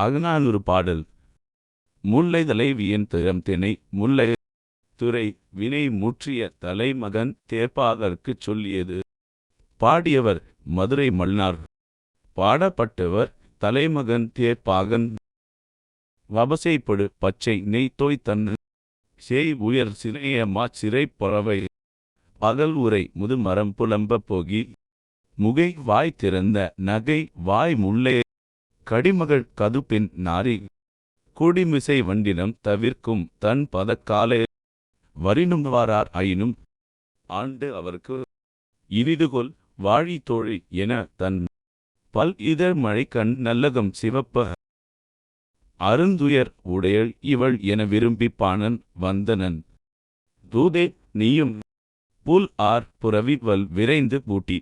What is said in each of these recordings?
அகநானூறு பாடல். முல்லை தலைவியன் திறம் தினை முல்லை துறை வினை முற்றிய தலைமகன் தேர்ப்பாகற்குச் சொல்லியது. பாடியவர் மதுரை மல்னார் பாடப்பட்டவர் தலைமகன் தேர்ப்பாகன். வபசைப்படு பச்சை நெய் தோய்த்தன் சேய் உயர் சிறையமா சிறை பறவை. பகல் உரை முதுமரம் புலம்ப போகி. முகை வாய் திறந்த நகை வாய் முல்லை கடிமகள் கதுப்பின் நாரி. குடிமிசை வண்டினம் தவிர்க்கும் தன் பதக்காலே. வரினும் வாரார் ஆயினும் ஆண்டு அவருக்கு. இனிதுகொல் வாழி தோழி என தன். பல் இதழ் மழைக்கண் நல்லகம் சிவப்ப. அருந்துயர் உடையள் இவள் என விரும்பி பாணன் வந்தனன். தூதே நீயும். புல் ஆர் புறவி வல் விரைந்து பூட்டி.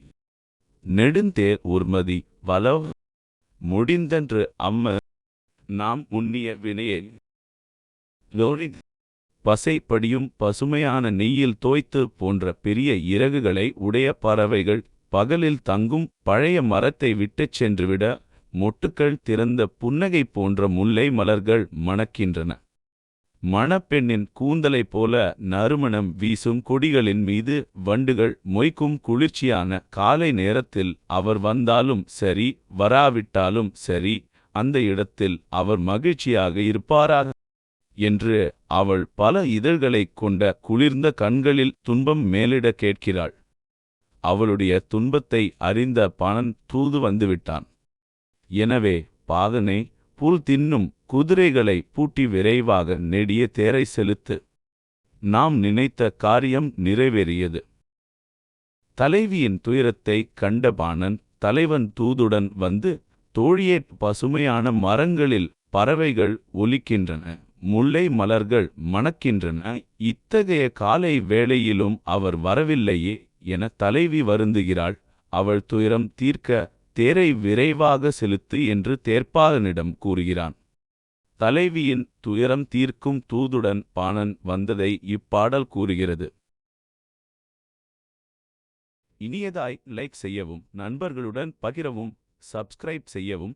நெடுந்தேர் உர்மதி வலவ். முடிந்தன்று அம்ம நாம் உண்ணிய வினையை லோரி பசைப்படியும் பசுமையான நெய்யில் தோய்த்து போன்ற பெரிய இறகுகளை உடைய பறவைகள் பகலில் தங்கும் பழைய மரத்தை விட்டுச் சென்றுவிட மொட்டுக்கள் திறந்த புன்னகை போன்ற முல்லை மலர்கள் மணக்கின்றன. மணப்பெண்ணின் கூந்தலைப் போல நறுமணம் வீசும் கொடிகளின் மீது வண்டுகள் மொய்க்கும் குளிர்ச்சியான காலை நேரத்தில் அவர் வந்தாலும் சரி வராவிட்டாலும் சரி அந்த இடத்தில் அவர் மகிழ்ச்சியாக இருப்பாராக என்று அவள் பல இதழ்களைக் கொண்ட குளிர்ந்த கண்களில் துன்பம் மேலிட கேட்கிறாள். அவளுடைய துன்பத்தை அறிந்த பணன் தூது வந்துவிட்டான் எனவே பாகனே புல் தின்னும் குதிரைகளை பூட்டி விரைவாக நெடிய தேரை செலுத்து. நாம் நினைத்த காரியம் நிறைவேறியது. தலைவியின் துயரத்தை கண்ட பாணன் தலைவன் தூதுடன் வந்து தோழியே பசுமையான மரங்களில் பறவைகள் ஒலிக்கின்றன முல்லை மலர்கள் மணக்கின்றன இத்தகைய காலை வேளையிலும் அவர் வரவில்லையே என தலைவி வருந்துகிறாள். அவள் துயரம் தீர்க்க தேரை விரைவாக செலுத்து என்று தேர்ப்பாளனிடம் கூறுகிறான். தலைவியின் துயரம் தீர்க்கும் தூதுடன் பாணன் வந்ததை இப்பாடல் கூறுகிறது. இனியதாய் லைக் செய்யவும் நண்பர்களுடன் பகிரவும் சப்ஸ்கிரைப் செய்யவும்